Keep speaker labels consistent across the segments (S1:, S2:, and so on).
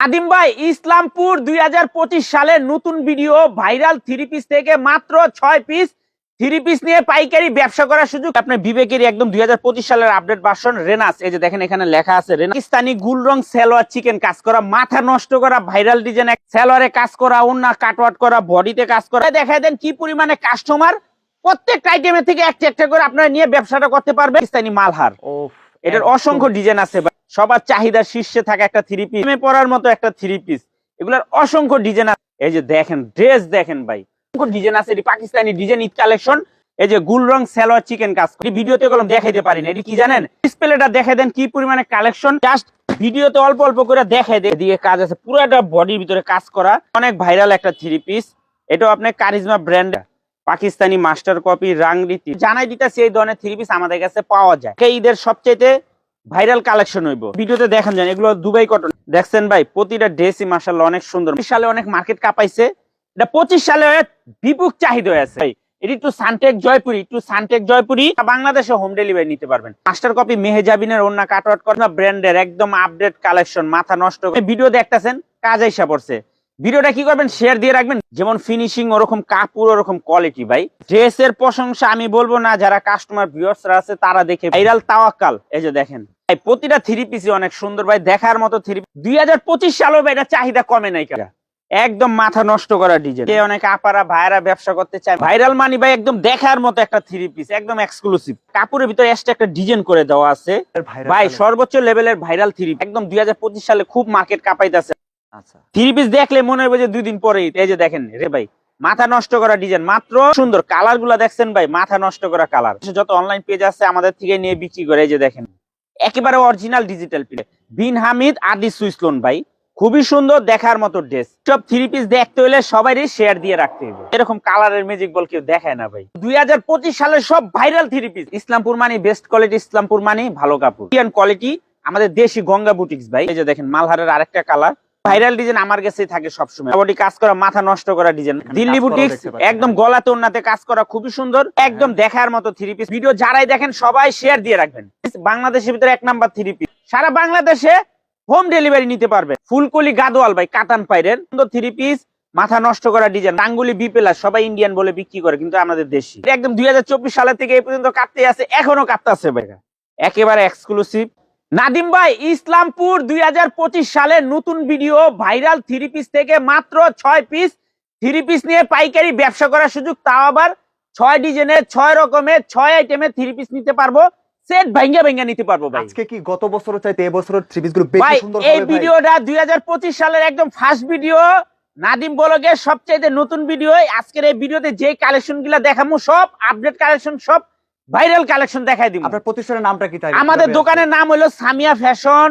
S1: আদিম ভাই ইসলামপুর দুই সালের নতুন ভিডিও ভাইরাল থ্রি পিস থেকে মাত্র ছয় পিস থ্রি পিস নিয়ে পাইকারি ব্যবসা করার সুযোগ। আপনার বিবেকেরই একদম দুই সালের আপডেট ভার্সন রেনাস এই যে দেখেন এখানে লেখা আছে রেনাস পাকিস্তানি গুল রং সেলোয়ার চিকেন কাজ করা মাথা নষ্ট করা ভাইরাল ডিজাইন সেলোয়ারে কাজ করা অন্য কাটওয়াট করা বডিতে কাজ করা। দেখায় দেন কি পরিমাণে কাস্টমার প্রত্যেকটা আইটেমের থেকে একটা একটা করে আপনারা নিয়ে ব্যবসাটা করতে পারবেন পাকিস্তানি মালহার। এটার অসংখ্য ডিজাইন আছে। সবার চাহিদা শীর্ষে থাকা একটা থ্রি পিস পরার মতো একটা থ্রি পিস এগুলার অসংখ্য ডিজাইন আছে। এই যে দেখেন ড্রেস দেখেন ভাই। অসংখ্য ডিজাইন আছে। এটি পাকিস্তানি ডিজাইন ঈদ কালেকশন এই যে গুল রং সালোয়ার চিকেন কাজ। এটি ভিডিওতে কলম দেখাইতে পারি না এটি কি জানেন? ডিসপ্লেটা দেখে দেন কি পরিমাণে কালেকশন জাস্ট ভিডিওতে অল্প অল্প করে দেখাই দেয় এদিকে কাজ আছে। পুরোটা বডির ভিতরে কাজ করা। অনেক ভাইরাল একটা থ্রি পিস এটাও আপনার charisma brand Pakistani master copy রাংরীতি। জানাই দিতেছি এই ধরনের থ্রি পিস আমাদের কাছে পাওয়া যায়। ঈদের সবচেয়ে ভাইরাল কালেকশন হইব। ভিডিওতে দেখেন যান এগুলো দুবাই কটন দেখছেন ভাই, প্রতিটা ড্রেসই মার্শাল্লাহ অনেক সুন্দর। সালে অনেক মার্কেট কাপাইছে। এটা পঁচিশ সালে বিপুক চাহিদা আছে। এটি একটু সানটেক জয়পুরি, একটু সানটেক জয়পুরি। বাংলাদেশে হোম ডেলিভারি নিতে পারবেন। মাস্টার কপি মেহেজাবিনের অন্য কাটওয়াট করা ব্র্যান্ডের একদম আপডেট কালেকশন মাথা নষ্ট ভিডিও দেখতেছেন, কাজ আইসা পড়ছে। ভিডিওটা কি করবেন শেয়ার দিয়ে রাখবেন? যেমন ফিনিশিং ওরকম কাপড়, ওরকম কোয়ালিটি ভাই। ড্রেসের প্রশংসা আমি বলব না, যারা কাস্টমার ভিউয়ার্সরা আছে, তারা দেখে ভাইরাল তাওয়াক্কাল। এই যে দেখেন। প্রতিটা থ্রি পিসই অনেক সুন্দর ভাই দেখার মতো থ্রি দুই হাজার পঁচিশ সালেও ভাই এটা চাহিদা কমে নাই কেন? একদম মাথা নষ্ট করা ডিজাইন। কে অনেক আপারা ভাইরা ব্যবসা করতে চায়। ভাইরাল মানি ভাই একদম দেখার মতো একটা থ্রি পিস একদম এক্সক্লুসিভ কাপড়ের ভিতরে এক্সট্রা একটা ডিজাইন করে দেওয়া আছে। ভাই সর্বোচ্চ লেভেলের ভাইরাল থ্রি একদম দুই হাজার পঁচিশ সালে খুব মার্কেট কাঁপাইতেছে।
S2: আচ্ছা।
S1: থ্রি পিস দেখলে মনে হবে যে দুই দিন পরেই এই যে দেখেন রে ভাই মাথা নষ্ট করা ডিজাইন মাত্র সুন্দর কালারগুলা দেখছেন ভাই মাথা নষ্ট করা কালার যত অনলাইন পেজ আছে আমাদের থেকে নিয়ে বিক্রি করে এই যে দেখেন। একেবারে অরিজিনাল ডিজিটাল পিলে বিন হামিদ, আদি সুইস লোন ভাই। খুবই সুন্দর দেখার মতো ড্রেস সব থ্রি পিস দেখতে হলে সবারই শেয়ার দিয়ে রাখতে হবে। এরকম কালারের ম্যাজিক বল কেউ দেখায় না ভাই। দুই হাজার পঁচিশ সালে সব ভাইরাল থ্রি পিস ইসলামপুর মানি বেস্ট কোয়ালিটি ইসলামপুর মানি, ভালো কাপড়। কোয়ালিটি আমাদের দেশি গঙ্গা বুটিক্স ভাই। এই যে দেখেন, মালহারের আরেকটা কালার ভাইরাল ডিজাইন আমার কাছেই থাকে সবসময়। বডি কাজ করা মাথা নষ্ট করা ডিজাইন। দিল্লি বুটিক্স একদম গলাতে ওন্নাতে কাজ করা খুবই সুন্দর। একদম দেখার মতো থ্রি পিস ভিডিও যারাই দেখেন সবাই শেয়ার দিয়ে রাখবেন। বাংলাদেশের ভিতরে এক নাম্বার থ্রি পিস সারা বাংলাদেশে হোম ডেলিভারি নিতে পারবে। ফুলকলি গাদোয়াল ভাই কাতান পাইরের। সুন্দর থ্রি পিস মাথা নষ্ট করা ডিজাইন। টাঙ্গুলি বিপেলা সবাই ইন্ডিয়ান বলে বিক্রি করে কিন্তু আমাদের দেশি। একদম দুই সালে থেকে এই পর্যন্ত কাটতে আছে এখনও কাটতেছে ভাই একেবারে এক্সক্লুসিভ নাদিম ভাই ইসলামপুর দুই সালের নতুন ভিডিও ভাইরাল থ্রি পিস থেকে মাত্র ছয় পিস থ্রি পিস নিয়ে পাইকারি ব্যবসা করার সুযোগ। তাও আবার ছয় ডিজাইনের ছয় রকমের ছয় আইটেমের থ্রি পিস নিতে পারব। সেট ভাঙ্গা ভাঙ্গা নিতে পারব ভাই।
S2: আজকে কি গত বছর চাইতে এবছরের থ্রি পিসগুলো বেশি
S1: ভাই
S2: সুন্দর
S1: এই ভিডিওটা দুই হাজার পঁচিশ সালের একদম ফার্স্ট ভিডিও নাদিম সবচাইতে নতুন ভিডিও আজকের এই ভিডিওতে যে কালেকশনগুলা দেখাবো সব আপডেট কালেকশন সব ভাইরাল কালেকশন দেখাই দিব
S2: আপনার প্রতিষ্ঠানের নামটা কি তাই?
S1: আমাদের দোকানের নাম হলো সামিয়া ফ্যাশন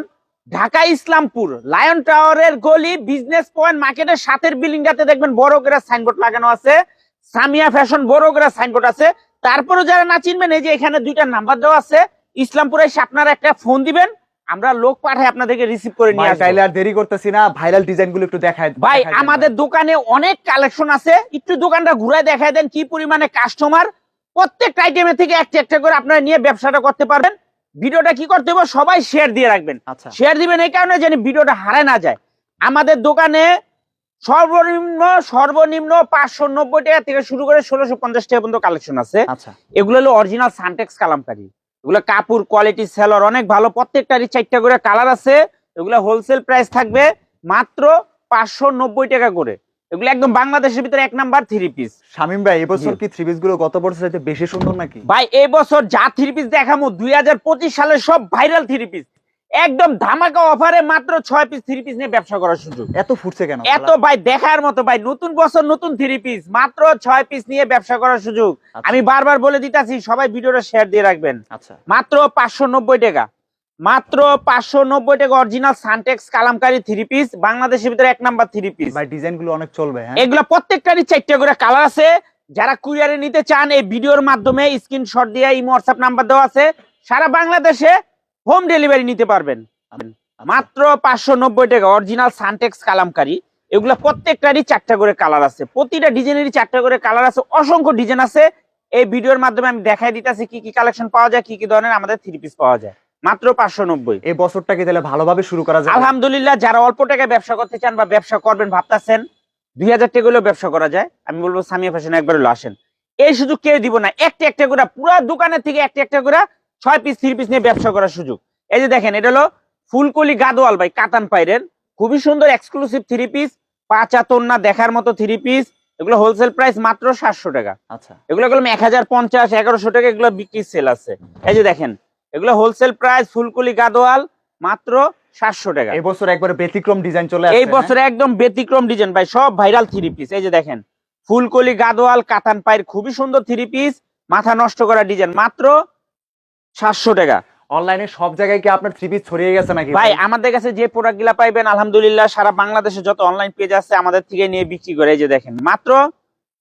S1: ঢাকা ইসলামপুর লায়ন টাওয়ারের গলি বিজনেস পয়েন্ট মার্কেটের সাথের বিল্ডিংটাতে দেখবেন বড় করে সাইনবোর্ড লাগানো আছে। সামিয়া ফ্যাশন বড় করে সাইনবোর্ড আছে। তারপরে যারা না চিনবেন এই যে এখানে দুইটা নাম্বার দেওয়া আছে। ইসলামপুরে এসে আপনারা একটা ফোন দিবেন। আমরা লোক পাঠাই আপনাদেরকে রিসিভ করে নিয়ে আসব।
S2: আর দেরি করতেছি না। ভাইরাল ডিজাইনগুলো একটু দেখায়
S1: ভাই আমাদের দোকানে অনেক কালেকশন আছে। একটু দোকানটা ঘুরে দেখায় দেন কি পরিমাণে কাস্টমার প্রত্যেকটা আইটেমের থেকে একটা একটা করে আপনারা নিয়ে ব্যবসাটা করতে পারবেন। ভিডিওটা কি করতে হবে? সবাই শেয়ার দিয়ে রাখবেন।
S2: আচ্ছা।
S1: শেয়ার দিবেন এই কারণে যেন ভিডিওটা হারায় না যায়। আমাদের দোকানে সর্বনিম্ন সর্বনিম্ন পাঁচশো নব্বই টাকা থেকে শুরু করে ষোলোশো পঞ্চাশ টাকা পর্যন্ত কালেকশন আছে।
S2: আচ্ছা।
S1: এগুলো হলো অরিজিনাল সানটেক্স কালামকারি। এগুলো কাপড় কোয়ালিটি সেলর অনেক ভালো। প্রত্যেকটারই চারটা করে কালার আছে। এগুলো হোলসেল প্রাইস থাকবে মাত্র পাঁচশো নব্বই টাকা করে। এগুলো একদম বাংলাদেশের ভিতরে এক নাম্বার থ্রি পিস
S2: শামিম ভাই এবছর কি থ্রি পিসগুলো গত বছর চাইতে বেশি সুন্দর নাকি?
S1: ভাই এই বছর যা থ্রি পিস দেখামো দুই হাজার পঁচিশ সালের সব ভাইরাল থ্রি পিস একদম ধামাকা অফারে মাত্র ছয় পিস থ্রি পিস নিয়ে ব্যবসা করার সুযোগ।
S2: এত ফুটছে কেন?
S1: এত ভাই দেখার মতো ভাই নতুন বছর নতুন থ্রি পিস মাত্র ছয় পিস নিয়ে ব্যবসা করার সুযোগ।
S2: আচ্ছা।
S1: আমি বারবার বলে দিতেছি সবাই ভিডিওটা শেয়ার দিয়ে রাখবেন।
S2: আচ্ছা।
S1: মাত্র পাঁচশো নব্বই টাকা। মাত্র পাঁচশো নব্বই টাকা original Suntex kalamkari three piece বাংলাদেশের ভিতরে এক নাম্বার থ্রি পিস
S2: ভাই ডিজাইনগুলো অনেক চলবে হ্যাঁ।
S1: এগুলা প্রত্যেকটারই চারটে করে কালার আছে। যারা কুরিয়ারে নিতে চান এই ভিডিওর মাধ্যমে স্ক্রিনশট দিয়ে ইমো হোয়াটসঅ্যাপ নাম্বার দেওয়া আছে। সারা বাংলাদেশে হোম ডেলিভারি নিতে পারবেন। মাত্র পাঁচশো নব্বই টাকা অরিজিনাল সানটেক্স কালামকারি। এগুলা প্রত্যেকটারই চারটা করে কালার আছে। প্রতিটা ডিজাইনেরই চারটা করে কালার আছে। অসংখ্য ডিজাইন আছে। এই ভিডিওর মাধ্যমে আমি দেখাই দিতেছি কি কি কালেকশন পাওয়া যায় কি কি ধরনের আমাদের থ্রি পিস পাওয়া যায়। মাত্র পাঁচশো নব্বই।
S2: এই বছরটাকে তাহলে ভালোভাবে শুরু করা যায়
S1: আলহামদুলিল্লাহ যারা অল্প টাকায় ব্যবসা করতে চান বা ব্যবসা করবেন ভাবতাছেন দুই হাজার টাকা হলেও ব্যবসা করা যায়। আমি বলব সামিয়া ফ্যাশন একবার হলো আসেন। এই সুযোগ কেউ দিব না একটা একটা করে পুরো দোকানের থেকে একটা একটা করে ছয় পিস থ্রি পিস নিয়ে ব্যবসা করার সুযোগ। এই যে দেখেন এটা হলো ফুলকলি গাদোয়াল ভাই কাতান পাইরের। খুবই সুন্দর এক্সক্লুসিভ থ্রি পিস পাঁচ আতন্না দেখার মতো থ্রি পিস এগুলো হোলসেল প্রাইস মাত্র সাতশো টাকা।
S2: আচ্ছা।
S1: এগুলো এক হাজার পঞ্চাশ এগারোশো টাকা এগুলো বিক্রি সেল আছে। এই যে দেখেন এগুলো হোলসেল প্রাইস ফুলকলি গাদোয়াল মাত্র সাতশো টাকা।
S2: এই বছর একবারে ব্যতিক্রম ডিজাইন চলে
S1: এই
S2: হ্যাঁ?
S1: বছরে একদম ব্যতিক্রম ডিজাইন ভাই সব ভাইরাল থ্রি পিস এই যে দেখেন ফুলকলি গাদোয়াল কাতান পায়ের খুবই সুন্দর থ্রি পিস মাথা নষ্ট করা ডিজাইন মাত্র সাতশো টাকা।
S2: অনলাইনে সব জায়গায় কি আপনার থ্রি পিস ছড়িয়ে গেছে নাকি
S1: ভাই আমাদের কাছে যে প্রোডাক্টগুলা পাইবেন আলহামদুলিল্লাহ সারা বাংলাদেশে যত অনলাইন পেজ আছে আমাদের থেকে নিয়ে বিক্রি করে। এই যে দেখেন মাত্র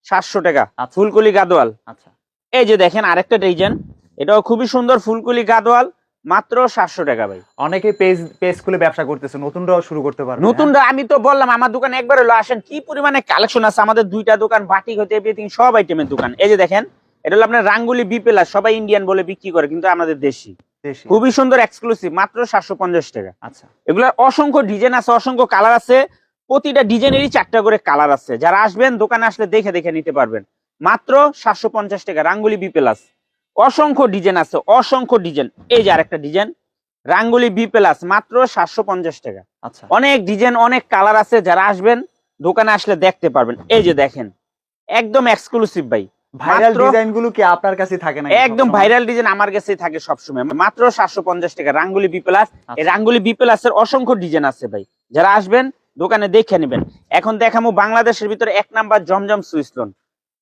S1: সাতশো টাকা
S2: আচ্ছা।
S1: ফুলকলি গাদোয়াল।
S2: আচ্ছা।
S1: এই যে দেখেন আরেকটা ডিজাইন এটাও খুবই সুন্দর ফুলকলি গাদোয়াল মাত্র সাতশো টাকা ভাই।
S2: অনেকে পেজ পেজ খুলে ব্যবসা করতেছে নতুনরাও শুরু করতে পারবে
S1: নতুন আমি তো বললাম আমার দোকানে একবার হলো আসেন কি পরিমাণে কালেকশন আছে আমাদের দুইটা দোকান বাটিক হতে এভরিথিং সব আইটেমের দোকান। এই যে দেখেন এটা হলো আপনার রাঙ্গুলি বিপেলা সবাই ইন্ডিয়ান বলে বিক্রি করে কিন্তু আমাদের দেশি।
S2: হ্যাঁ?
S1: খুবই সুন্দর এক্সক্লুসিভ মাত্র সাতশো পঞ্চাশ টাকা।
S2: আচ্ছা।
S1: এগুলোর অসংখ্য ডিজাইন আছে অসংখ্য কালার আছে প্রতিটা ডিজাইনেরই চারটা করে কালার আছে। যারা আসবেন দোকানে আসলে দেখে দেখে নিতে পারবেন। মাত্র সাতশো পঞ্চাশ টাকা রাঙ্গুলি বি প্লাস অসংখ্য ডিজাইন আছে অসংখ্য ডিজাইন। এই যে আরেকটা ডিজাইন রাঙ্গুলি বি প্লাস মাত্র সাতশো পঞ্চাশ টাকা।
S2: আচ্ছা।
S1: অনেক ডিজাইন অনেক কালার আছে যারা আসবেন দোকানে আসলে দেখতে পারবেন। এই যে দেখেন একদম এক্সক্লুসিভ ভাই।
S2: ভাইরাল ডিজাইনগুলো কি আপনার কাছে থাকে না
S1: একদম ভাইরাল ডিজাইন আমার কাছেই থাকে সবসময়। মাত্র সাতশো পঞ্চাশ টাকা রাঙ্গুলি বি প্লাস এই
S2: আচ্ছা।
S1: রাঙ্গুলি বি প্লাস এর অসংখ্য ডিজাইন আছে ভাই। যারা আসবেন দোকানে দেখে নেবেন। এখন দেখামো বাংলাদেশের ভিতরে এক নাম্বার জমজম লোন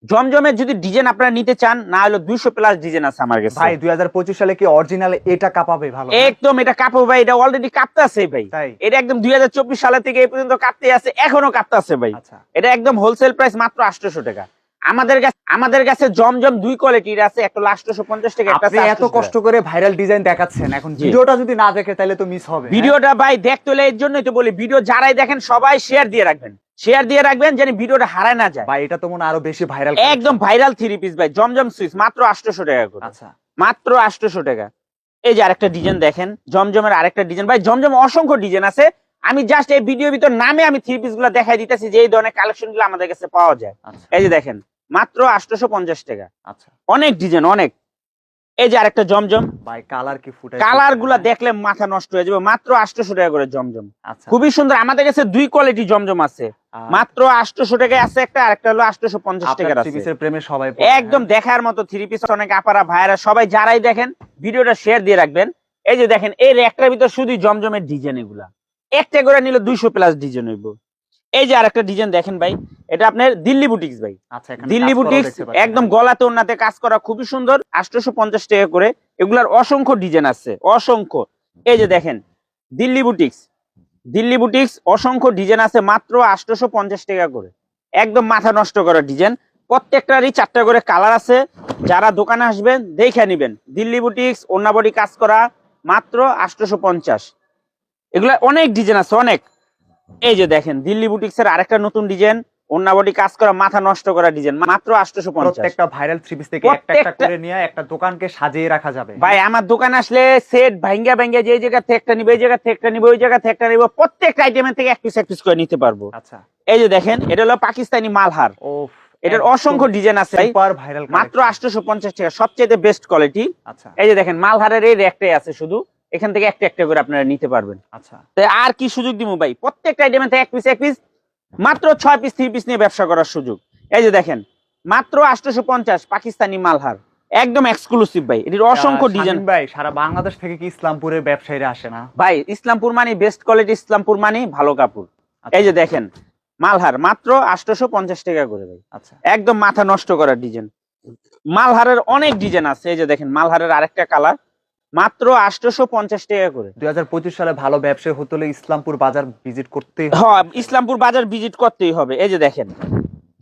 S1: জমজমের যদি ডিজাইন আপনারা নিতে চান না হলে দুইশো প্লাস ডিজাইন আছে আমার কাছে।
S2: ভাই দুই হাজার পঁচিশ সালে কি অরিজিনাল এটা কাঁপাবে? ভালো
S1: একদম এটা কাঁপাবে ভাই এটা অলরেডি কাঁপতে আছে ভাই। এটা একদম দুই হাজার চব্বিশ সালে থেকে এই পর্যন্ত কাঁপতে আছে এখনও কাঁপতে আছে ভাই।
S2: আচ্ছা।
S1: এটা একদম হোলসেল প্রাইস মাত্র আটশোশো টাকা। আমাদের কাছে আমাদের কাছে জমজম দুই কোয়ালিটির আছে একটা আটশোশো পঞ্চাশ টাকা একটা
S2: আপনি এত কষ্ট করে ভাইরাল ডিজাইন দেখাচ্ছেন এখন। ভিডিওটা যদি না দেখে তাহলে তো মিস হবে হ্যাঁ?
S1: ভিডিওটা ভাই দেখতে হলে এর জন্যই তো বলি ভিডিও যারাই দেখেন সবাই শেয়ার দিয়ে রাখবেন। শেয়ার দিয়ে রাখবেন যেন ভিডিওটা হারায় না যায়।
S2: ভাই এটা তো মনে আরও বেশি ভাইরাল
S1: একদম ভাইরাল থ্রি পিস ভাই জমজম সুইচ মাত্র আটশোশো টাকা করে।
S2: আচ্ছা।
S1: মাত্র আটশোশো টাকা। এই যে আরেকটা ডিজাইন দেখেন জমজমের আরেকটা ডিজাইন ভাই জমজম অসংখ্য ডিজাইন আছে। আমি জাস্ট এই ভিডিও ভিতর নামে আমি থ্রি পিসগুলো দেখাই দিতেছি যে এই ধরনের কালেকশনগুলো আমাদের কাছে পাওয়া যায়।
S2: আচ্ছা।
S1: এই যে দেখেন মাত্র আটশোশো পঞ্চাশ টাকা।
S2: আচ্ছা।
S1: অনেক ডিজাইন অনেক। এই যে আরেকটা জমজম।
S2: ভাই কালার কি ফুটে
S1: কালারগুলা দেখলে মাথা নষ্ট হয়ে যাবে। মাত্র আটশোশো টাকা করে জমজম।
S2: আচ্ছা।
S1: খুবই সুন্দর। আমাদের কাছে দুই কোয়ালিটি জমজম আছে। মাত্র আটশোশো টাকায় আছে একটা আরেকটা হলো আটশোশো পঞ্চাশ টাকার আছে।
S2: প্রেমে সবাই
S1: একদম দেখার মতো থ্রি পিস অনেক আপারা ভাইরা সবাই যারাই দেখেন ভিডিওটা শেয়ার দিয়ে রাখবেন। এই যে দেখেন এই একটার ভিতর শুধু জমজমের ডিজাইন এগুলা। একটা করে নিলে দুইশো প্লাস ডিজাইন হইব। এই যে আরেকটা ডিজাইন দেখেন ভাই এটা আপনার দিল্লি বুটিক্স ভাই।
S2: আচ্ছা
S1: দিল্লি বুটিক্স একদম। গলাতে ওনাতে কাজ করা খুবই সুন্দর। আটশোশো পঞ্চাশ টাকা করে। এগুলার অসংখ্য ডিজাইন আছে অসংখ্য। এই যে দেখেন দিল্লি বুটিক্স দিল্লি বুটিক্স অসংখ্য ডিজাইন আছে মাত্র আটশোশো পঞ্চাশ টাকা করে। একদম মাথা নষ্ট করা ডিজাইন প্রত্যেকটারই চারটা করে কালার আছে। যারা দোকানে আসবেন দেখে নিবেন। দিল্লি বুটিক্স অন্যাবডি কাজ করা মাত্র আটশোশো পঞ্চাশ। এগুলা অনেক ডিজাইন আছে অনেক। এই যে দেখেন দিল্লি বুটিক্স এর আরেকটা নতুন ডিজাইন অন্যাবডি কাজ করা মাথা নষ্ট করা ডিজাইন মাত্র আটশোশো পঞ্চাশ।
S2: প্রত্যেকটা ভাইরাল থ্রি পিস থেকে একটা একটা করে নিয়ে একটা দোকানকে সাজিয়ে রাখা যাবে।
S1: ভাই আমার দোকানে আসলে সেট ভাঙ্গা ভাঙ্গা যে জায়গা থেকে একটা নিবে ওই জায়গা থেকে একটা নিবে ওই জায়গা থেকে একটা নিবে প্রত্যেকটা আইটেমের থেকে এক পিস এক পিস করে নিতে পারব।
S2: আচ্ছা।
S1: এই যে দেখেন এটা হলো পাকিস্তানি মালহার।
S2: ও
S1: এটার অসংখ্য ডিজাইন আছে মাত্র আটশোশো পঞ্চাশ টাকা সবচেয়ে বেস্ট কোয়ালিটি
S2: আচ্ছা।
S1: এই যে দেখেন মালহারের এই র্যাকটাই আছে শুধু। এখান থেকে একটা একটা করে আপনারা নিতে পারবেন।
S2: আচ্ছা।
S1: তো আর কি সুযোগ দিব ভাই? প্রত্যেকটা আইটেমের থেকে এক পিস এক পিস মাত্র ছয় পিস থ্রি পিস নিয়ে ব্যবসা করার সুযোগ। এই যে দেখেন মাত্র আটশোশো পঞ্চাশ পাকিস্তানি মালহার একদম এক্সক্লুসিভ ভাই। এটির অসংখ্য ডিজাইন
S2: ভাই সারা বাংলাদেশ থেকে কি ইসলামপুরের ব্যবসায়ীরা আসে না?
S1: ভাই ইসলামপুর মানে বেস্ট কোয়ালিটি ইসলামপুর মানি ভালো কাপড়।
S2: আচ্ছা।
S1: এই যে দেখেন মালহার মাত্র আটশোশো পঞ্চাশ টাকা করে ভাই।
S2: আচ্ছা।
S1: একদম মাথা নষ্ট করার ডিজাইন মালহারের অনেক ডিজাইন আছে। এই যে দেখেন মালহারের আরেকটা কালার মাত্র আটশোশো পঞ্চাশ টাকা করে।
S2: দুই হাজার পঁচিশ সালে ভালো ব্যবসায়ী হতে হলে ইসলামপুর বাজার ভিজিট করতে
S1: হ্যাঁ ইসলামপুর বাজার ভিজিট করতেই হবে। এই যে দেখেন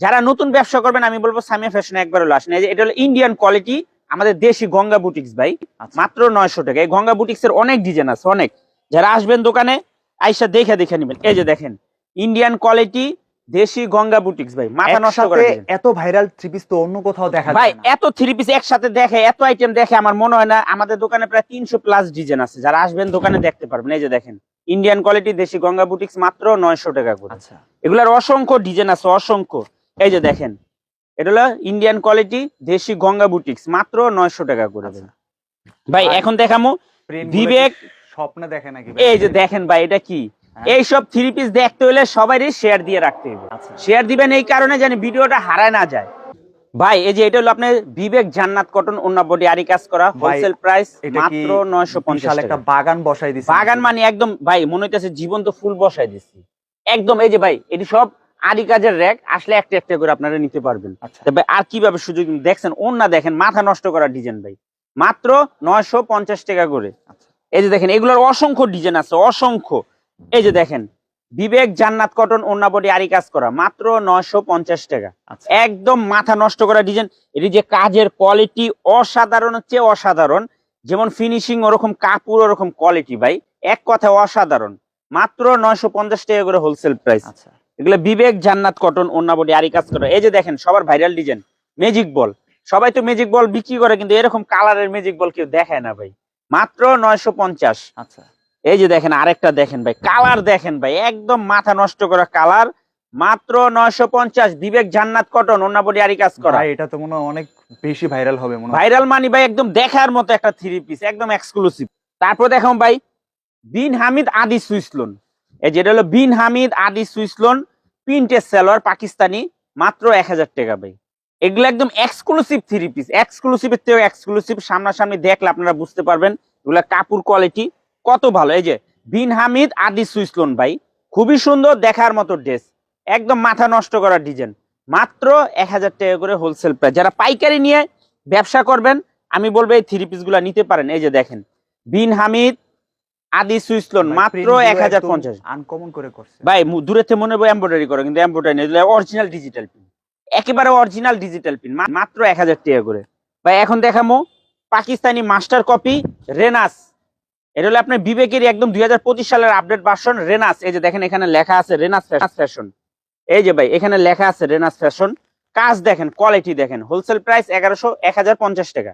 S1: যারা নতুন ব্যবসা করবেন আমি বলব সামিয়া ফ্যাশন একবার হলো আসেন। এটা হলো ইন্ডিয়ান কোয়ালিটি আমাদের দেশি গঙ্গা বুটিক্স ভাই।
S2: আচ্ছা।
S1: মাত্র নয়শো টাকা। এই গঙ্গা বুটিক্স এর অনেক ডিজাইন আছে অনেক। যারা আসবেন দোকানে আইসা দেখে দেখে নেবেন। এই যে দেখেন ইন্ডিয়ান কোয়ালিটি দেশি গঙ্গা বুটিক্স ভাই মাথা নষ্ট করে
S2: এত ভাইরাল থ্রি পিস তো অন্য কোথাও দেখা
S1: ভাই এত থ্রি পিস একসাথে দেখে এত আইটেম দেখে আমার মনে হয় না আমাদের দোকানে প্রায় তিনশো প্লাস ডিজাইন আছে। যারা আসবেন দোকানে দেখতে পারবেন। এই যে দেখেন ইন্ডিয়ান কোয়ালিটি দেশি গঙ্গা বুটিক্স মাত্র নয়শো টাকা করে।
S2: আচ্ছা।
S1: এগুলার অসংখ্য ডিজাইন আছে অসংখ্য। এই যে দেখেন এটা হলো ইন্ডিয়ান কোয়ালিটি দেশি গঙ্গা বুটিক্স মাত্র নয়শো টাকা করে
S2: আচ্ছা।
S1: ভাই। এখন দেখামো বিবেক-
S2: স্বপ্নে দেখে নাকি
S1: এই যে দেখেন ভাই এটা কি। এইসব থ্রি পিস দেখতে হলে সবারই শেয়ার দিয়ে রাখতে হবে।
S2: আচ্ছা।
S1: শেয়ার দিবেন এই কারণে যেন ভিডিওটা হারায় না যায়। ভাই এই যে এটা হলো আপনার বিবেক জান্নাত কটন অন্য বডি আরি কাজ করা হোলসেল প্রাইস মাত্র নয়শো
S2: বিশাল
S1: পঞ্চাশ
S2: একটা বাগান বসাই দিছে?
S1: বাগান মানে একদম ভাই মনে হইতেছে জীবন্ত ফুল বসাই দিচ্ছি একদম এই যে ভাই এটি সব আরি কাজের র্যাক আসলে একটা একটা করে আপনারা নিতে পারবেন।
S2: আচ্ছা।
S1: তবে আর কীভাবে সুযোগ দেখছেন অন্য দেখেন মাথা নষ্ট করা ডিজাইন ভাই। মাত্র নয়শো পঞ্চাশ টাকা করে।
S2: আচ্ছা।
S1: এই যে দেখেন এগুলোর অসংখ্য ডিজাইন আছে অসংখ্য। এই যে দেখেন বিবেক জান্নাত কটন অন্য বডি আরি কাজ করা মাত্র নয়শো পঞ্চাশ টাকা।
S2: আচ্ছা।
S1: একদম মাথা নষ্ট করা ডিজাইন এটি যে কাজের কোয়ালিটি অসাধারণ হচ্ছে অসাধারণ। যেমন ফিনিশিং ওরকম কাপড় ওরকম কোয়ালিটি ভাই। এক কথায় অসাধারণ। মাত্র নয়শো পঞ্চাশ টাকা করে হোলসেল প্রাইস
S2: আচ্ছা।
S1: এগুলো বিবেক জান্নাত কটন অন্য বডি আরি কাজ করা। এই যে দেখেন সবার ভাইরাল ডিজাইন ম্যাজিক বল সবাই তো ম্যাজিক বল বিক্রি করে কিন্তু এরকম কালারের ম্যাজিক বল কেউ দেখায় না ভাই। মাত্র নয়শো পঞ্চাশ।
S2: আচ্ছা।
S1: এই যে দেখেন আরেকটা দেখেন ভাই কালার দেখেন ভাই একদম মাথা নষ্ট করা কালার। মাত্র নয়শো পঞ্চাশ বিবেক জান্নাত কটন অন্য বডি আরি কাজ করা।
S2: এটা তো মনে অনেক বেশি ভাইরাল হবে মনে
S1: ভাইরাল মানি ভাই একদম দেখার মতো একটা থ্রি পিস একদম এক্সক্লুসিভ তারপর দেখাম ভাই বিন হামিদ আদি সুইসলোন এই যেটা হলো বিন হামিদ আদি সুইসলোন প্রিন্টের সেলোয়ার পাকিস্তানি মাত্র এক হাজার টাকা ভাই। এগুলো একদম এক্সক্লুসিভ থ্রি পিস এক্সক্লুসিভের থেকেও এক্সক্লুসিভ সামনাসামনি দেখলে আপনারা বুঝতে পারবেন এগুলা কাপড় কোয়ালিটি কত ভালো। এই যে বিন হামিদ আদি সুইসলোন ভাই খুবই সুন্দর দেখার মতো ড্রেস একদম মাথা নষ্ট করা ডিজাইন মাত্র এক হাজার টাকা করে হোলসেল প্রাইস যারা পাইকারি নিয়ে ব্যবসা করবেন আমি বলব এই থ্রি পিসগুলা নিতে পারেন। এই যে দেখেন বিন হামিদ আদি সুইসলোন মাত্র এক হাজার পঞ্চাশ।
S2: আনকমন করে করছে।
S1: ভাই দূরে থেকে মনে হবে এম্ব্রয়ডারি করে কিন্তু এম্ব্রয়ডারি নেই। অরিজিনাল ডিজিটাল পিন একেবারে অরিজিনাল ডিজিটাল পিন মাত্র এক হাজার টাকা করে। ভাই এখন দেখামো পাকিস্তানি মাস্টার কপি রেনাস এটা হলো আপনার বিবেকেরই একদম দুই সালের আপডেট ভার্সন রেনাস এই যে দেখেন এখানে লেখা আছে রেনাস ফ্যাশন এই যে ভাই এখানে লেখা আছে রেনাস ফ্যাশন কাজ দেখেন কোয়ালিটি দেখেন। হোলসেল প্রাইস এগারোশো এক হাজার পঞ্চাশ টাকা।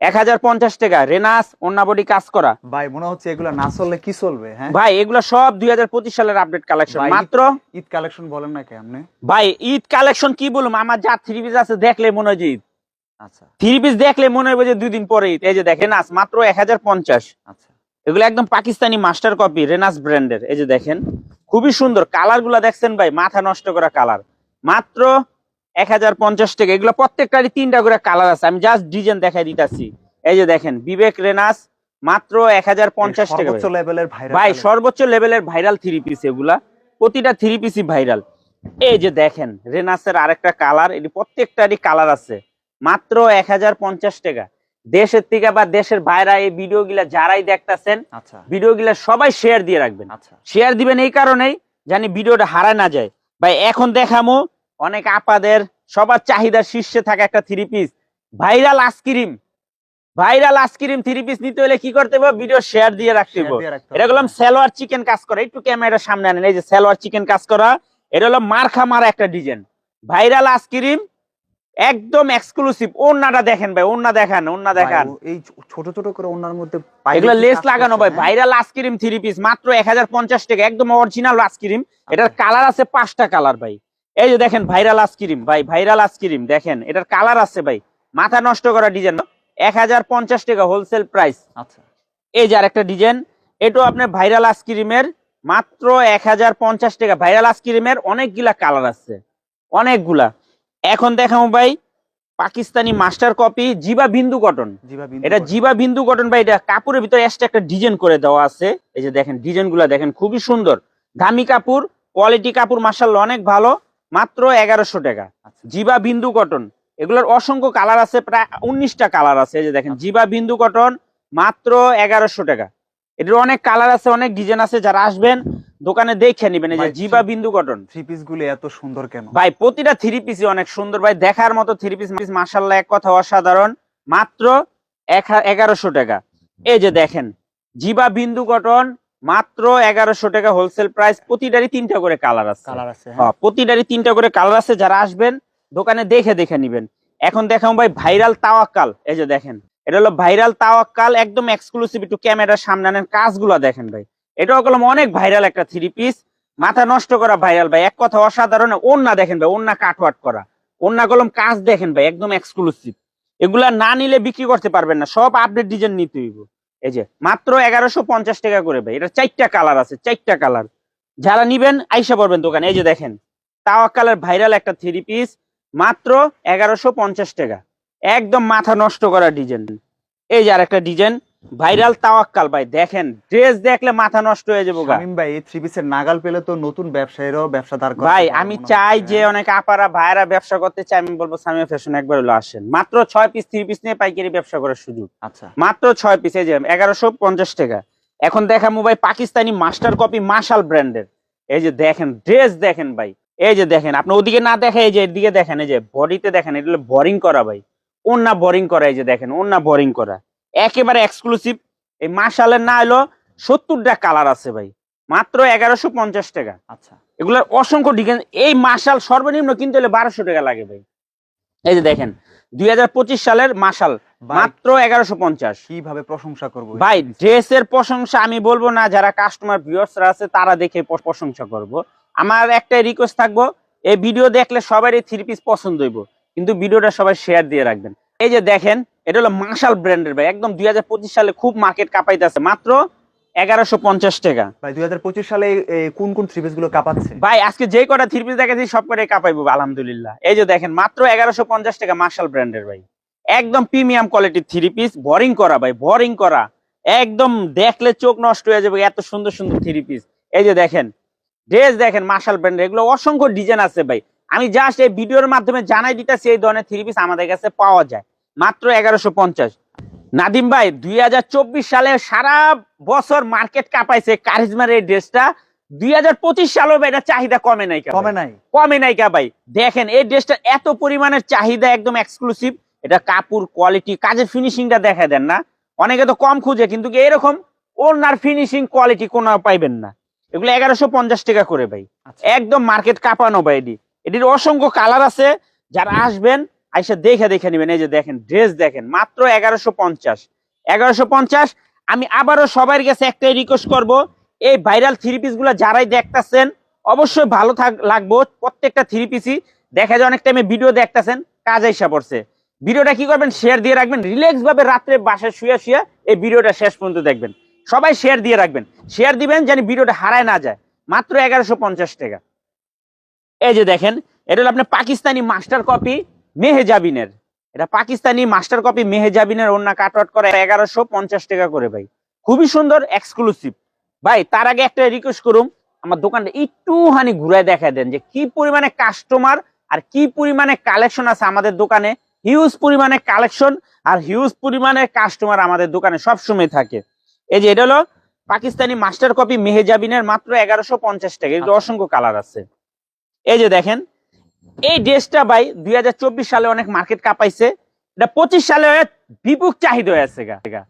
S1: এক হাজার পঞ্চাশ টাকা রেনাস অন্যাবডি কাজ করা।
S2: ভাই মনে হচ্ছে এগুলো না চললে কি চলবে হ্যাঁ?
S1: ভাই এগুলো সব দুই সালের আপডেট কালেকশন মাত্র
S2: ঈদ কালেকশন বলেন না কেমনে
S1: ভাই ঈদ কালেকশন কি বলব আমার যা থ্রি পিস আছে দেখলে মনে হয় যে ঈদ।
S2: আচ্ছা।
S1: থ্রি পিস দেখলে মনে হবে যে দুই দিন পরে ঈদ। এই যে দেখেন আজ মাত্র এক হাজার পঞ্চাশ।
S2: আচ্ছা।
S1: এগুলো একদম পাকিস্তানি মাস্টার কপি রেনাস ব্র্যান্ডের এই যে দেখেন। খুবই সুন্দর। কালারগুলা দেখছেন ভাই মাথা নষ্ট করা কালার। মাত্র এক হাজার পঞ্চাশ টাকা। এগুলো প্রত্যেকটারই তিনটা করে কালার আছে। আমি জাস্ট ডিজাইন দেখাই দিতেছি। এই যে দেখেন বিবেক রেনাস মাত্র এক হাজার পঞ্চাশ টাকা ভাই। সর্বোচ্চ লেভেলের ভাইরাল থ্রি পিস এগুলা। প্রতিটা থ্রি পিসই ভাইরাল এই যে দেখেন রেনাসের আরেকটা কালার। এটি প্রত্যেকটারই কালার আছে। মাত্র এক হাজার পঞ্চাশ টাকা। দেশের থেকে বা দেশের বাইরে এই ভিডিও গুলা যারাই দেখতেছেন
S2: আচ্ছা।
S1: ভিডিও গুলা সবাই শেয়ার দিয়ে রাখবেন।
S2: আচ্ছা।
S1: শেয়ার দিবেন এই কারণেই জানি ভিডিওটা হারায় না যায়। ভাই এখন দেখামো অনেক আপাদের সবার চাহিদার শীর্ষে থাকা একটা three piece viral ice cream viral ice cream three piece নিতে হলে কি করতে হবে? ভিডিও শেয়ার দিয়ে রাখতে হবে। এটা। হলাম সালোয়ার চিকেন কাজ করা। একটু ক্যামেরার সামনে আনেন। এই যে সালোয়ার চিকেন কাজ করা। এটা হলো মারখা মারা একটা ডিজাইন ভাইরাল আইসক্রিম একদম এক্সক্লুসিভ ওন্নাটা দেখেন ভাই ওন্না দেখান ওন্না দেখান।
S2: এই ছোট ছোট করে ওনার মধ্যে
S1: এগুলো লেস লাগানো ভাই? ভাইরাল আইসক্রিম থ্রি পিস মাত্র এক হাজার পঞ্চাশ টাকা একদম অরিজিনাল আইসক্রিম এটার কালার আছে পাঁচটা কালার ভাই। এই যে দেখেন ভাইরাল আইসক্রিম ভাই ভাইরাল আইসক্রিম দেখেন এটার কালার আছে ভাই। মাথা নষ্ট করা ডিজাইন এক হাজার পঞ্চাশ টাকা হোলসেল প্রাইস
S2: আচ্ছা।
S1: এই যে আরেকটা ডিজাইন এটাও আপনার ভাইরাল আইসক্রিমের মাত্র এক হাজার পঞ্চাশ টাকা। ভাইরাল আইসক্রিমের অনেকগুলা কালার আছে অনেকগুলা। এখন দেখাবো ভাই পাকিস্তানি মাস্টার কপি জিবা বিন্দু কটন এটা। জিবা বিন্দু কটন ভাই এটা কাপড়ের ভিতরে এক্সট্রা একটা ডিজাইন করে দেওয়া আছে। এই যে দেখেন ডিজাইনগুলা দেখেন খুবই সুন্দর। দামি কাপড় কোয়ালিটি কাপড় মার্শাল অনেক ভালো। মাত্র এগারোশো টাকা।
S2: আচ্ছা,
S1: জিবা বিন্দু কটন এগুলোর অসংখ্য কালার আছে প্রায় উনিশটা কালার আছে। এই যে দেখেন জিবা বিন্দু কটন মাত্র এগারোশো টাকা। এটার অনেক কালার আছে অনেক ডিজাইন আছে। যারা আসবেন দোকানে দেখে নিবেন এই যে জিবা বিন্দু কটন
S2: থ্রি পিস গুলি এত সুন্দর কেন?
S1: ভাই প্রতিটা থ্রি পিসই অনেক সুন্দর। ভাই দেখার মতো থ্রি পিস মাসাল্লাহ এক কথা অসাধারণ। মাত্র এগারোশো টাকা। এই যে দেখেন জিবা বিন্দু কটন মাত্র এগারোশো টাকা হোলসেল প্রাইস প্রতিটারই তিনটা করে কালার আছে।
S2: কালার আছে হ্যাঁ।
S1: হ্যাঁ প্রতিটারই তিনটা করে কালার আছে। যারা আসবেন দোকানে দেখে দেখে নিবেন। এখন দেখাম ভাই ভাইরাল তাওয়াক্কাল। এই যে দেখেন এটা হলো ভাইরাল তাওয়াক্কাল। একদম এক্সক্লুসিভ একটু ক্যামেরার সামনে আনেন। কাজগুলো দেখেন ভাই। এটাও কলম অনেক ভাইরাল একটা থ্রি পিস মাথা নষ্ট করা ভাইরাল ভাই। এক কথা অসাধারণ। ওন্না দেখেন ভাই ওন্না কাটওয়াট করা। ওন্না কলম কাজ দেখেন ভাই, একদম এক্সক্লুসিভ এগুলা না নিলে বিক্রি করতে পারবেন না। সব আপডেট ডিজাইন নিতে হইব। এই যে, মাত্র এগারোশো পঞ্চাশ টাকা করে ভাই। এটা চারটা কালার আছে, চারটা কালার যারা নিবেন, আইসা পড়বেন দোকানে। এই যে দেখেন, তাওয়াক্কালের ভাইরাল একটা থ্রি পিস মাত্র এগারোশো পঞ্চাশ টাকা। একদম মাথা নষ্ট করা ডিজাইন এই যে আর একটা ডিজাইন ভাইরাল তাওয়াক্কাল ভাই দেখেন ড্রেস দেখলে মাথা নষ্ট হয়ে যাব গা।
S2: ভাই এই থ্রি পিসের নাগাল পেলে তো নতুন ব্যবসায়ীরাও ব্যবসা দাঁড়
S1: ভাই আমি চাই যে অনেক আপারা ভাইরা ব্যবসা করতে চাই আমি বলব সামিয়া ফ্যাশন একবার হলো আসেন। মাত্র ছয় পিস থ্রি পিস নিয়ে পাইকারি ব্যবসা করার সুযোগ।
S2: আচ্ছা।
S1: মাত্র ছয় পিস এই যে এগারোশো পঞ্চাশ টাকা। এখন দেখামু ভাই পাকিস্তানি মাস্টার কপি মার্শাল ব্র্যান্ডের এই যে দেখেন ড্রেস দেখেন ভাই। এই যে দেখেন আপনি ওদিকে না দেখে এই যে এদিকে দেখেন এই যে বডিতে দেখেন এটা বোরিং করা ভাই। ওন্না বোরিং করা এই যে দেখেন ওন্না বোরিং করা। একেবারে এক্সক্লুসিভ এই মার্শালের না হলো সত্তরটা কালার আছে ভাই। মাত্র এগারোশো পঞ্চাশ টাকা।
S2: আচ্ছা।
S1: এগুলোর অসংখ্য ডিজাইন এই মার্শাল সর্বনিম্ন কিনতে হলে বারোশো টাকা লাগে ভাই। এই যে দেখেন দুই সালের মার্শাল
S2: ভাই
S1: মাত্র এগারোশো পঞ্চাশ।
S2: কীভাবে প্রশংসা করব
S1: ভাই ড্রেসের প্রশংসা আমি বলব না যারা কাস্টমার ভিউয়ার্সরা আছে তারা দেখে প্রশংসা করব। আমার একটাই রিকোয়েস্ট থাকব এই ভিডিও দেখলে সবারই থ্রি পিস পছন্দ হইব। কিন্তু ভিডিওটা সবাই শেয়ার দিয়ে রাখবেন। এই যে দেখেন এটা হলো মার্শাল ব্র্যান্ডের ভাই। একদম দুই হাজার পঁচিশ সালে খুব মার্কেট কাঁপাইতেছে। মাত্র এগারোশো পঞ্চাশ টাকা।
S2: ভাই দুই সালে কোন কোন থ্রি পিসগুলো কাঁপাচ্ছে?
S1: ভাই আজকে যে কটা থ্রি পিস দেখাচ্ছি সব কটাই কাঁপাইবো আলহামদুলিল্লাহ। এই যে দেখেন মাত্র এগারোশো পঞ্চাশ টাকা মার্শাল ব্র্যান্ডের ভাই। একদম প্রিমিয়াম কোয়ালিটির থ্রি পিস বোরিং করা ভাই বোরিং করা। একদম দেখলে চোখ নষ্ট হয়ে যাবে এত সুন্দর সুন্দর থ্রি পিস এই যে দেখেন ড্রেস দেখেন মার্শাল ব্র্যান্ডের এগুলো অসংখ্য ডিজাইন আছে ভাই। আমি জাস্ট এই ভিডিওর মাধ্যমে জানাই দিতেছি এই ধরনের থ্রি পিস আমাদের কাছে পাওয়া যায়। মাত্র এগারোশো পঞ্চাশ। নাদিম ভাই দুই হাজার চব্বিশ সালে সারা বছর মার্কেট কাঁপাইছে কারিজমার এই ড্রেসটা। দুই হাজার পঁচিশ সালেও ভাই এটা চাহিদা কমে নাই
S2: কমে নাই।
S1: কমে নাই কা ভাই। দেখেন এই ড্রেসটা এত পরিমাণের চাহিদা একদম এক্সক্লুসিভ এটা কাপড় কোয়ালিটি কাজের ফিনিশিংটা দেখা দেন না। অনেকে তো কম খুঁজে কিন্তু এরকম ওনার ফিনিশিং কোয়ালিটি কোনো পাইবেন না। এগুলো এগারোশো পঞ্চাশ টাকা করে ভাই।
S2: আচ্ছা।
S1: একদম মার্কেট কাঁপানো ভাই এটি। এটির অসংখ্য কালার আছে। যারা আসবেন আইসা দেখে দেখে নেবেন, এই যে দেখেন ড্রেস দেখেন, মাত্র এগারোশো পঞ্চাশ। এগারোশো পঞ্চাশ, আমি আবারও সবার কাছে একটাই রিকোয়েস্ট করব, এই ভাইরাল থ্রি পিসগুলা যারাই দেখতাছেন, অবশ্যই ভালো থাক, লাগবো, প্রত্যেকটা থ্রি পিসই দেখা যায় অনেক টাইমে ভিডিও দেখতাছেন, কাজ আইসা পড়ছে। ভিডিওটা কি করবেন শেয়ার দিয়ে রাখবেন রিল্যাক্স ভাবে রাত্রে বাসায় শুয়ে শুয়ে এই ভিডিওটা শেষ পর্যন্ত দেখবেন। সবাই শেয়ার দিয়ে রাখবেন। শেয়ার দিবেন যেন ভিডিওটা হারায় না যায়। মাত্র এগারোশো পঞ্চাশ টাকা। এই যে দেখেন, এটা হলো আপনার পাকিস্তানি মাস্টার কপি মেহেজাবিনের। এটা পাকিস্তানি মাস্টার কপি মেহেজাবিনের অন্য কাটওয়াট করে এগারোশো পঞ্চাশ টাকা করে ভাই। খুবই সুন্দর এক্সক্লুসিভ ভাই তার আগে একটা রিকোয়েস্ট করুন আমার দোকানটা একটুখানি ঘুরায় দেখা দেন যে কি পরিমাণে কাস্টমার আর কি পরিমাণে কালেকশন আছে আমাদের দোকানে। হিউজ পরিমাণে কালেকশন আর হিউজ পরিমাণে কাস্টমার আমাদের দোকানে সবসময় থাকে। এই যে এটা হলো পাকিস্তানি মাস্টার কপি মেহেজাবিনের মাত্র এগারোশো পঞ্চাশ টাকা। এগুলো
S2: আচ্ছা।
S1: অসংখ্য কালার আছে। এই যে দেখেন এই ড্রেসটা ভাই দুই হাজার চব্বিশ সালে অনেক মার্কেট কাঁপাইছে। এটা পঁচিশ সালে বিপুক চাহিদা হয়ে আছে গা।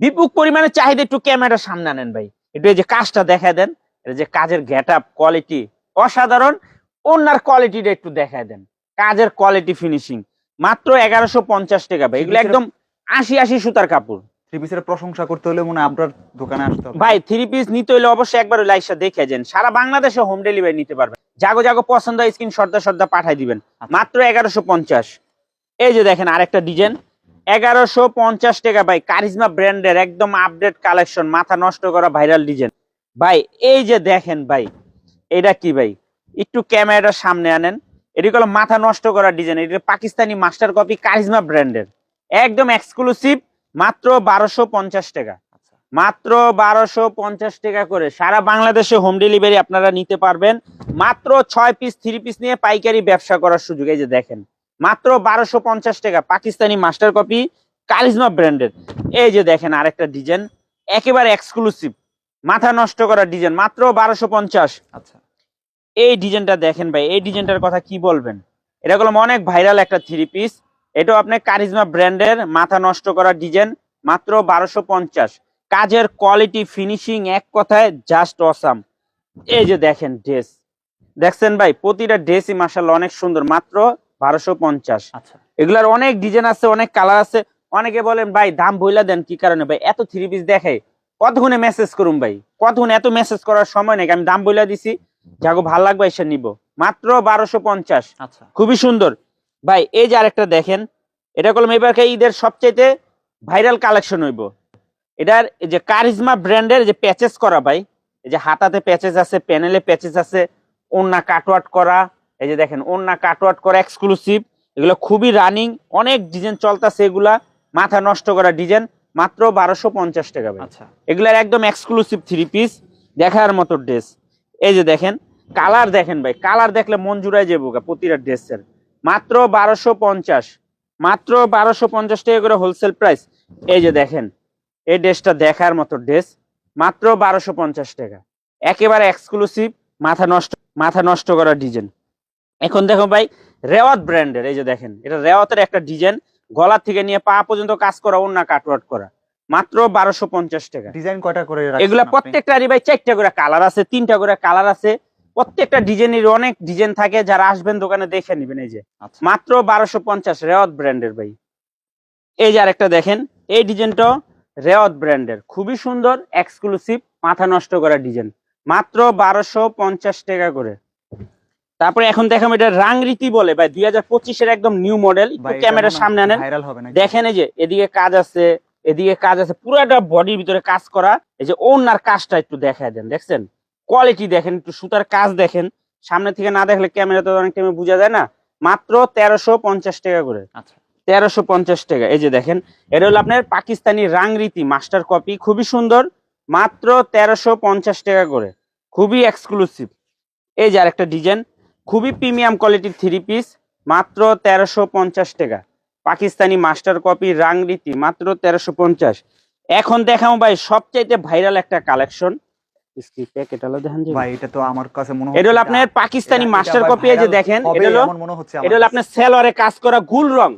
S1: বিপুক পরিমাণে চাহিদা একটু ক্যামেরা সামনে আনেন ভাই। একটু এই যে কাজটা দেখা দেন এটা যে কাজের গেট আপ কোয়ালিটি অসাধারণ অন্যার কোয়ালিটিটা একটু দেখায় দেন। কাজের কোয়ালিটি ফিনিশিং মাত্র এগারোশো পঞ্চাশ টাকা ভাই। এগুলো একদম আশি আশি সুতার কাপড়।
S2: থ্রি পিসের প্রশংসা করতে হলে মনে আপনার দোকানে আসতে হবে।
S1: ভাই থ্রি পিস নিতে হলে অবশ্যই একবার লাইসা দেখে যান। সারা বাংলাদেশে হোম ডেলিভারি নিতে পারবেন। জাগো জাগো পছন্দ স্ক্রিন সর্দা সর্দা পাঠাই দিবেন।
S2: আচ্ছা।
S1: মাত্র এগারোশো পঞ্চাশ। এই যে দেখেন আরেকটা ডিজাইন এগারোশো পঞ্চাশ টাকা ভাই কারিজমা ব্র্যান্ডের একদম আপডেট কালেকশন মাথা নষ্ট করা ভাইরাল ডিজাইন ভাই এই যে দেখেন ভাই এটা কি ভাই? একটু ক্যামেরাটার সামনে আনেন। এটি হলো মাথা নষ্ট করা ডিজাইন এটা পাকিস্তানি মাস্টার কপি কারিজমা ব্র্যান্ডের একদম এক্সক্লুসিভ মাত্র বারোশো পঞ্চাশ টাকা। মাত্র বারোশো পঞ্চাশ টাকা করে সারা বাংলাদেশে হোম ডেলিভারি আপনারা নিতে পারবেন। মাত্র ছয় পিস থ্রি পিস নিয়ে পাইকারি ব্যবসা করার সুযোগ এই যে দেখেন। মাত্র বারোশো পঞ্চাশ টাকা পাকিস্তানি মাস্টার কপি কারিজমা ব্র্যান্ডের এই যে দেখেন আরেকটা ডিজাইন একেবারে এক্সক্লুসিভ মাথা নষ্ট করা ডিজাইন মাত্র বারোশো পঞ্চাশ।
S2: আচ্ছা।
S1: এই ডিজাইনটা দেখেন ভাই এই ডিজাইনটার কথা কি বলবেন? এটা হলো অনেক ভাইরাল একটা থ্রি পিস এটাও আপনার কারিজমা ব্র্যান্ডের মাথা নষ্ট করা ডিজাইন মাত্র বারোশো পঞ্চাশ। কাজের কোয়ালিটি ফিনিশিং এক কথায় জাস্ট অসাম এই যে দেখেন ড্রেস দেখছেন ভাই প্রতিটা ড্রেসই মাসাল অনেক সুন্দর মাত্র বারোশো পঞ্চাশ।
S2: আচ্ছা।
S1: এগুলার অনেক ডিজাইন আছে অনেক কালার আছে। অনেকে বলেন ভাই দাম বইলা দেন কি কারণে? ভাই এত থ্রি পিস দেখে কতক্ষণে মেসেজ করুন ভাই? কতক্ষণে এত মেসেজ করার সময় নেই আমি দাম বইলা দিছি। যাগো ভালো লাগবে এসে নিব। মাত্র বারোশো পঞ্চাশ।
S2: আচ্ছা।
S1: খুবই সুন্দর। ভাই এই যে আরেকটা দেখেন এটা করলাম এবার ঈদের সবচেয়ে ভাইরাল কালেকশন হইব। এটার এই যে কারিজমা ব্র্যান্ডের যে প্যাচেস করা ভাই এই যে হাতাতে প্যাচেস আছে প্যানেলে প্যাচেস আছে ওন্না কাটওয়াট করা এই যে দেখেন ওন্না কাটওয়াট করা এক্সক্লুসিভ এগুলো খুবই রানিং অনেক ডিজাইন চলতেছে এগুলা মাথা নষ্ট করা ডিজাইন মাত্র বারোশো পঞ্চাশ টাকা
S2: আচ্ছা।
S1: এগুলার একদম এক্সক্লুসিভ থ্রি পিস দেখার মতো ড্রেস এই যে দেখেন কালার দেখেন ভাই কালার দেখলে মন জুড়াই যাব প্রতিটা ড্রেসের মাত্র বারোশো পঞ্চাশ। মাত্র বারোশো পঞ্চাশ টাকা করে হোলসেল প্রাইস এই যে দেখেন এই ড্রেসটা দেখার মতো ড্রেস মাত্র বারোশো পঞ্চাশ টাকা। একেবারে এক্সক্লুসিভ মাথা নষ্ট মাথা নষ্ট করা ডিজাইন এখন দেখো ভাই রেওয়াত ব্র্যান্ডের এই যে দেখেন এটা রেওয়াতের একটা ডিজাইন গলা থেকে নিয়ে পা পর্যন্ত কাজ করা অন্য কাটওয়ার্ট করা। মাত্র বারোশো পঞ্চাশ টাকা।
S2: ডিজাইন কয়টা করে
S1: এগুলা? প্রত্যেকটারই ভাই চারটা করে কালার আছে তিনটা করে কালার আছে। প্রত্যেকটা ডিজাইনের অনেক ডিজাইন থাকে যারা আসবেন দোকানে দেখে নেবেন এই যে।
S2: আচ্ছা।
S1: মাত্র বারোশো পঞ্চাশ রেওয়াত ব্র্যান্ডের ভাই। এই যে আরেকটা দেখেন এই ডিজাইনটা রেওয়াত ব্র্যান্ডের। খুবই সুন্দর এক্সক্লুসিভ মাথা নষ্ট করা ডিজাইন। মাত্র বারোশো পঞ্চাশ টাকা করে। তারপরে এখন দেখাম এটা রাংরীতি বলে ভাই দুই হাজার পঁচিশের একদম নিউ মডেল একটু ক্যামেরার সামনে আনেন।
S2: ভাইরাল হবে নাকি?
S1: দেখেন এই যে এদিকে কাজ আছে এদিকে কাজ আছে পুরাটা বডির ভিতরে কাজ করা। এই যে ওনার কাজটা একটু দেখায় দেন দেখছেন? কোয়ালিটি দেখেন একটু সুতার কাজ দেখেন। সামনে থেকে না দেখলে ক্যামেরা তো অনেক টাইমে বোঝা যায় না। মাত্র তেরোশো পঞ্চাশ টাকা করে।
S2: আচ্ছা।
S1: তেরোশো পঞ্চাশ টাকা। এই যে দেখেন এটা হলো আপনার পাকিস্তানি রাংরীতি মাস্টার কপি খুবই সুন্দর। মাত্র তেরোশো পঞ্চাশ টাকা করে। খুবই এক্সক্লুসিভ এই যে আরেকটা ডিজাইন খুবই প্রিমিয়াম কোয়ালিটির থ্রি পিস মাত্র তেরোশো পঞ্চাশ টাকা। পাকিস্তানি মাস্টার কপি রাংরীতি মাত্র তেরোশো পঞ্চাশ। এখন দেখাও ভাই সবচাইতে ভাইরাল একটা কালেকশন
S2: ভাই এটা তো আমার কাছে মনে
S1: এটা হলো আপনার পাকিস্তানি মাস্টার কপি এই যে দেখেন এটা হলো
S2: এমন মনে হচ্ছে
S1: এটা হলো আপনার সেলরে কাজ করা গুল রং।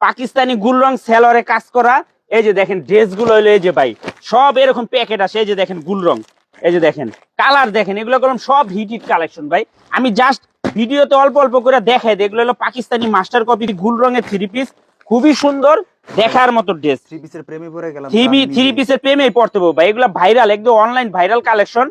S1: পাকিস্তানি গুল রং সেলরে কাজ করা। এই যে দেখেন ড্রেসগুলো হলো এই যে ভাই সব এরকম প্যাকেট আছে এই যে দেখেন গুল রং। এই যে দেখেন কালার দেখেন এগুলো করলাম সব হিট হিট কালেকশন ভাই। আমি জাস্ট ভিডিওতে অল্প অল্প করে দেখাই। এগুলো হলো পাকিস্তানি মাস্টার কপি গুল রঙের থ্রি পিস খুবই সুন্দর। দেখার মতো ড্রেস
S2: থ্রি পিসের প্রেমে পড়ে গেলাম
S1: থ্রি থ্রি পিসের প্রেমেই পড়তে পারব ভাই। এগুলো ভাইরাল একদম অনলাইন ভাইরাল কালেকশন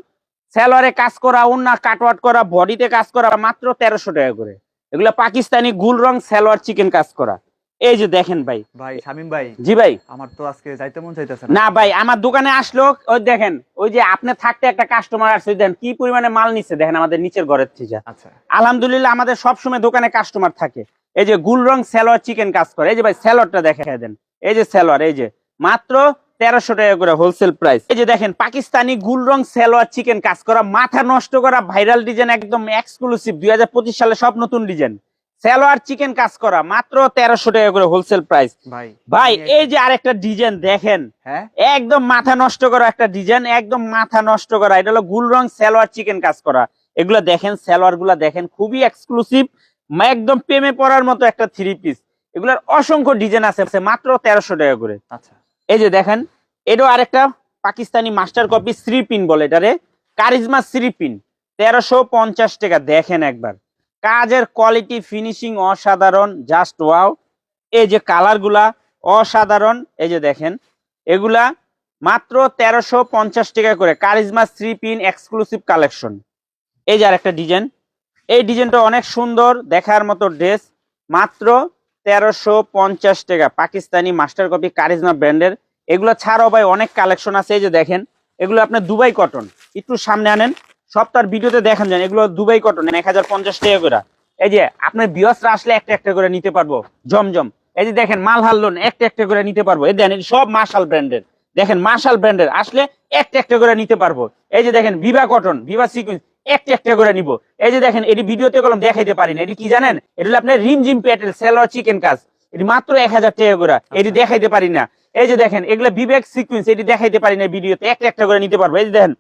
S1: সেলরে কাজ করা অন্য কাটওয়াট করা বডিতে কাজ করা মাত্র তেরোশো টাকা করে। এগুলো পাকিস্তানি গুল রং সেলোয়ার চিকেন কাজ করা। এই যে দেখেন ভাই।
S2: ভাই শামিম ভাই
S1: জি ভাই।
S2: আমার তো আজকে যাইতে মন চাইতেছে
S1: না। ভাই আমার দোকানে আসলো ওই দেখেন ওই যে আপনি থাকতে একটা কাস্টমার আসছে দেখেন কি পরিমাণে মাল নিচ্ছে দেখেন আমাদের নিচের ঘরের থেকে।
S2: আচ্ছা।
S1: আলহামদুলিল্লাহ আমাদের সবসময় দোকানে কাস্টমার থাকে। এই যে গুল রং সেলোয়ার চিকেন কাজ করে। এই যে ভাই সেলোয়ারটা দেখে দেন। এই যে সেলোয়ার এই যে। মাত্র তেরোশো টাকা করে হোলসেল প্রাইস এই যে দেখেন পাকিস্তানি গুল রং সেলোয়ার চিকেন কাজ করা মাথা নষ্ট করা ভাইরাল ডিজাইন একদম এক্সক্লুসিভ দুই সালে সব নতুন ডিজাইন সেলোয়ার চিকেন কাজ করা মাত্র তেরোশো টাকা করে হোলসেল প্রাইস
S2: ভাই
S1: ভাই এই যে আরেকটা ডিজাইন দেখেন।
S2: হ্যাঁ?
S1: একদম মাথা নষ্ট করা একটা ডিজাইন একদম মাথা নষ্ট করা। এটা হলো গুল রং সালোয়ার চিকেন কাজ করা। এগুলো দেখেন সালোয়ারগুলা দেখেন খুবই এক্সক্লুসিভ একদম প্রেমে পড়ার মতো একটা থ্রি পিস এগুলার অসংখ্য ডিজাইন আছে মাত্র তেরোশো টাকা করে।
S2: আচ্ছা।
S1: এই যে দেখেন এটাও আরেকটা Pakistani master copy three pin বলে এটারে। কারিজমা শ্রী পিন তেরোশো পঞ্চাশ টাকা দেখেন একবার। কাজের কোয়ালিটি ফিনিশিং অসাধারণ জাস্ট ওয়াও এই যে কালারগুলা অসাধারণ এই যে দেখেন এগুলা মাত্র তেরোশো পঞ্চাশ টাকা করে। Charisma three pin exclusive collection এই যে আরেকটা ডিজাইন এই ডিজাইনটা অনেক সুন্দর দেখার মতো ড্রেস, মাত্র তেরোশো পঞ্চাশ টাকা পাকিস্তানি মাস্টার কপি কারিজমা ব্র্যান্ডের। এগুলো ছাড়াও ভাই অনেক কালেকশন আছে, এই যে দেখেন, এগুলো আপনার দুবাই কটন। একটু সামনে আনেন সব তার ভিডিওতে দেখান যান এগুলো দুবাই কটন, এক হাজার পঞ্চাশ টাকা করে। এই যে আপনার বিয়সরা আসলে একটা একটা করে নিতে পারব, জমজম। এই যে দেখেন মাল হাল্লোন একটা একটা করে নিতে পারব। এই দেন সব মার্শাল ব্র্যান্ডের। দেখেন, মার্শাল ব্র্যান্ডের, আসলে একটা একটা করে নিতে পারব। এই যে দেখেন, ভিভা কটন, ভিভা সিকুয়েন্স একটা একটা করে নিব। এই যে দেখেন, এটি ভিডিওতে কলম দেখাইতে পারি না এটি কি জানেন? এটা হলো আপনার রিম জিম প্যাটেল সেলোয়ার চিকেন কাজ। এটি মাত্র এক হাজার টাকা করে। এটি দেখাইতে পারি না। এই যে দেখেন, এগুলো বিবেক সিকুয়েন্স, এটি দেখাইতে পারি না ভিডিওতে। একটা একটা করে নিতে পারব। এই যে দেখেন,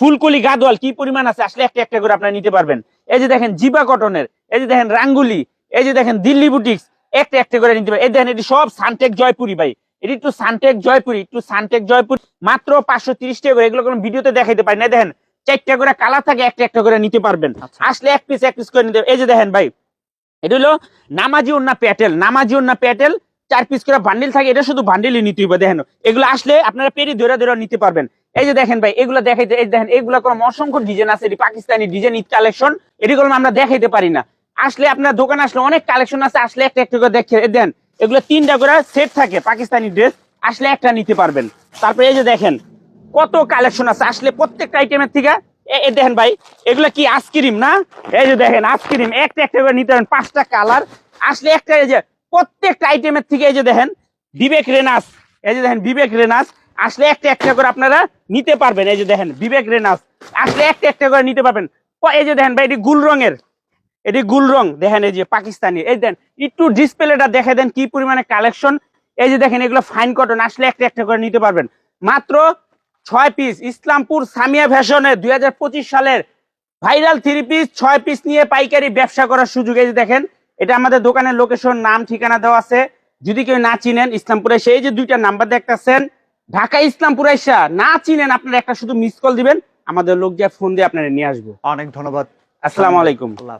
S1: ফুলকলি গাদোয়াল, কি পরিমাণ আছে? আসলে একটা একটা করে আপনারা নিতে পারবেন। এই যে দেখেন, জিবা কটনের, এই যে দেখেন, রাঙ্গুলি, এই যে দেখেন, দিল্লি বুটিক্স, একটা একটা করে নিতে পারবেন। এই দেখেন, এটি সব সানটেক জয়পুরি ভাই। এটি একটু সানটেক জয়পুরি, একটু সানটেক জয়পুর, মাত্র পাঁচশো তিরিশ টাকা করে। এগুলো কোনো ভিডিওতে দেখাইতে পারি না। দেখেন চারটা করে কালার থাকে একটা একটা করে নিতে পারবেন।
S2: আচ্ছা।
S1: আসলে এক পিস এক পিস করে নিতে এই যে দেখেন ভাই এটা হলো নামাজি উন্না প্যাটেল নামাজি উন্না প্যাটেল চার পিস করে বান্ডিল থাকে এটা শুধু বান্ডিলই নিতে হবে দেখেন। এগুলো আসলে আপনারা পেরি ধরে ধরে নিতে পারবেন। এই যে দেখেন ভাই এগুলো দেখাইতে এই দেখেন এগুলো কোনো অসংখ্য ডিজাইন আছে এটি পাকিস্তানি ডিজাইন ঈদ কালেকশন। এটিগুলো আমরা দেখাইতে পারি না। আসলে আপনার দোকানে আসলে অনেক কালেকশন আছে আসলে একটা একটা করে দেখে দেন এগুলো তিনটা করে সেট থাকে পাকিস্তানি ড্রেস আসলে একটা নিতে পারবেন। তারপরে এই যে দেখেন কত কালেকশন আছে? আসলে প্রত্যেকটা আইটেমের থেকে দেখেন ভাই, এগুলো কি আইসক্রিম না? এই যে দেখেন আইসক্রিম একটা একটা করে নিতে পারেন, পাঁচটা কালার আসলে একটা এই যে প্রত্যেকটা আইটেমের থেকে এই যে দেখেন, বিবেক রেনাস, এই যে দেখেন, বিবেক রেনাস। আসলে একটা একটা করে আপনারা নিতে পারবেন, এই যে দেখেন, বিবেক রেনাস। আসলে একটা একটা করে নিতে পারবেন। এই যে দেখেন ভাই, এটি গুল রঙের। এটি গুল রং, দেখেন এই যে পাকিস্তানি। এই দেন, একটু ডিসপ্লেটা দেখে দেন কি পরিমাণে কালেকশন এই যে দেখেন, এগুলো ফাইন কটন আসলে একটা একটা করে নিতে পারবেন। মাত্র ছয় পিস ইসলামপুর সামিয়া ফ্যাশনের দুই সালের ভাইরাল থ্রি পিস ছয় পিস নিয়ে পাইকারি ব্যবসা করার সুযোগ এই দেখেন এটা আমাদের দোকানের লোকেশন নাম ঠিকানা দেওয়া আছে। যদি কেউ না চিনেন ইসলামপুরে সেই যে দুইটা নাম্বার দেখতেছেন ঢাকা ইসলামপুর আইসা না চিনেন আপনারা একটা শুধু মিস কল দিবেন আমাদের লোক যা ফোন দিয়ে আপনারা নিয়ে আসব।
S2: অনেক ধন্যবাদ।
S1: আসসালামু আলাইকুম।
S2: আল্লাহ